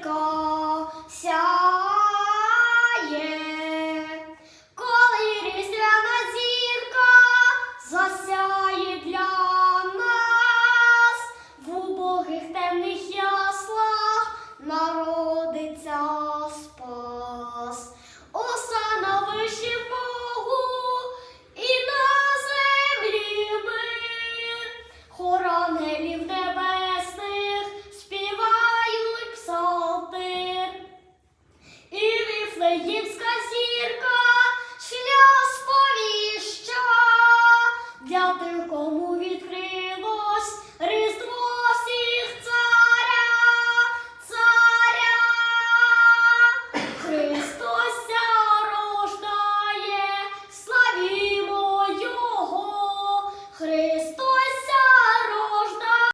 God. Українська сім'я.